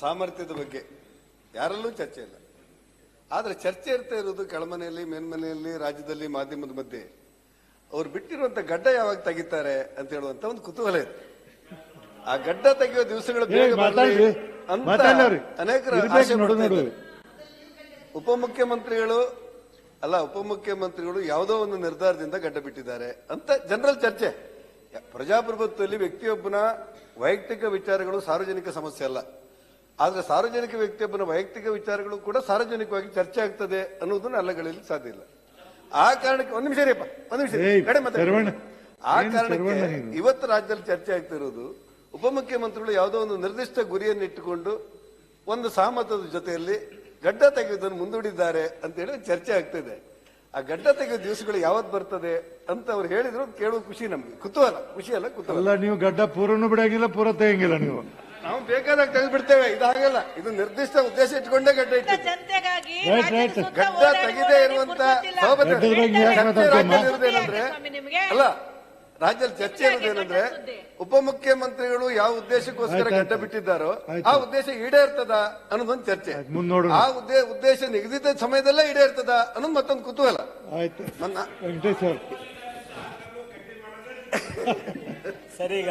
ಸಾಮರ್ಥ್ಯದ ಬಗ್ಗೆ ಯಾರಲ್ಲೂ ಚರ್ಚೆ ಇಲ್ಲ ಆದರೆ ಚರ್ಚೆ ಇರ್ತಾ ಇರೋದು ಕೆಳಮನೆಯಲ್ಲಿ ಮೇಲ್ಮನೆಯಲ್ಲಿ ರಾಜ್ಯದಲ್ಲಿ ಮಾಧ್ಯಮದ ಮಧ್ಯೆ ಅವ್ರು ಬಿಟ್ಟಿರುವಂತ ಗಡ್ಡ ಯಾವಾಗ ತೆಗಿತಾರೆ ಅಂತ ಹೇಳುವಂತ ಒಂದು ಕುತೂಹಲ ಇದೆ ಆ ಗಡ್ಡ ತೆಗೆಯುವ ದಿವಸಗಳು ಅನೇಕ ಬೇಗ ಬರ್ಲಿ ಮಾತಾಡ್ರಿ. ಅಂತ. ಅನೇಕರು. ಉಪಮುಖ್ಯಮಂತ್ರಿಗಳು ಅಲ್ಲ ಉಪಮುಖ್ಯಮಂತ್ರಿಗಳು ಯಾವುದೋ ಒಂದು ನಿರ್ಧಾರದಿಂದ ಗಡ್ಡ ಬಿಟ್ಟಿದ್ದಾರೆ ಅಂತ ಜನರಲ್ ಚರ್ಚೆ ಪ್ರಜಾಪ್ರಭುತ್ವದಲ್ಲಿ ವ್ಯಕ್ತಿಯೊಬ್ಬನ ವೈಯಕ್ತಿಕ ವಿಚಾರಗಳು ಸಾರ್ವಜನಿಕ ಸಮಸ್ಯೆ ಅಲ್ಲ ಆದ್ರೆ ಸಾರ್ವಜನಿಕ ವ್ಯಕ್ತಿಯೊಬ್ಬನ ವೈಯಕ್ತಿಕ ವಿಚಾರಗಳು ಕೂಡ ಸಾರ್ವಜನಿಕವಾಗಿ ಚರ್ಚೆ ಆಗ್ತದೆ ಅನ್ನೋದನ್ನ ಅಲ್ಲಗಳಲ್ಲಿ ಸಾಧ್ಯ ಇಲ್ಲ. ಆ ಕಾರಣಕ್ಕೆ ಒಂದ್ ನಿಮಿಷ ರೀಪ್ಪ ಒಂದ್ ನಿಮಿಷ ಕಡೆ ಮಾತಾಡ ಆ ಕಾರಣಕ್ಕೆ ಇವತ್ತು ರಾಜ್ಯದಲ್ಲಿ ಚರ್ಚೆ ಆಗ್ತಿರೋದು ಉಪಮುಖ್ಯಮಂತ್ರಿಗಳು ಯಾವುದೋ ಒಂದು ನಿರ್ದಿಷ್ಟ ಗುರಿಯನ್ನಿಟ್ಟುಕೊಂಡು ಒಂದು ಸಹಮತದ ಜೊತೆಯಲ್ಲಿ ಗಡ್ಡ ತೆಗೆಯುವುದನ್ನು ಮುಂದೂಡಿದ್ದಾರೆ ಅಂತ ಹೇಳಿ ಚರ್ಚೆ ಆಗ್ತಿದೆ ಆ ಗಡ್ಡ ತೆಗೆಯೋ ದಿವಸಗಳು ಯಾವತ್ತು ಬರ್ತದೆ ಅಂತ ಅವ್ರು ಹೇಳಿದ್ರು ಕೇಳೋದು ಕೇಳುವ ಖುಷಿ ನಮ್ಗೆ. ಕುತೂಹಲ ಖುಷಿ ಅಲ್ಲ ಕುತೂಹಲ. ಅಲ್ಲ ನೀವು ಗಡ್ಡ ಪೂರನು ಬಿಡಂಗಿಲ್ಲ ಪೂರ ತೆಗಿಲ್ಲ ನೀವು. ನಾವು ಬೇಕಾದಾಗ ತೆಗೆದು ಬಿಡ್ತೇವೆ ಇದಾಗಲ್ಲ ಇದು ನಿರ್ದಿಷ್ಟ ಉದ್ದೇಶ ಇಟ್ಕೊಂಡೇ ಗಡ್ಡ ಇಟ್ಟು ಜನತೆಗಾಗಿ Right, ರಾಜ್ಯದ ಸುತ್ತ ಗಡ್ಡ ತೆಗೆದೇ ಇರುವಂತ ಪುರ್ಸೊತ್ತಿಲ್ಲ. ಸೌಭಾಗ್ಯ. ಗಡ್ಡದ ಬಗ್ಗೆ ಯಾಕೆ ಚರ್ಚೆ? ರಾಜ್ಯದಲ್ಲಿ ಇರೋದೇನಂದ್ರೆ ಸ್ವಾಮಿ ನಿಮ್ಗೆ? ಅಲ್ಲ ರಾಜ್ಯದಲ್ಲಿ ಚರ್ಚೆ ಇರೋದೇನಂದ್ರೆ ಉಪಮುಖ್ಯಮಂತ್ರಿಗಳು ಯಾವ ಉದ್ದೇಶಕ್ಕೋಸ್ಕರ ಆಯ್ತು, ಗಡ್ಡ ಆಯ್ತು. ಬಿಟ್ಟಿದ್ದಾರೋ ಆಯ್ತು. ಆ ಉದ್ದೇಶ ಈಡೇರ್ತದ ಅನ್ನೋದೊಂದು ಚರ್ಚೆ ಆಯ್ತು, ಮುಂದ್ ನೋಡೋಣ. ಆ ಉದ್ದೇ- ಉದ್ದೇಶ ನಿಗದಿತ ಸಮಯದಲ್ಲೇ ಈಡೇರ್ತದ ಅನ್ನೋದು ಮತ್ತೊಂದು ಕುತೂಹಲ ಆಯ್ತು ನನ್ನ ಸರಿಗ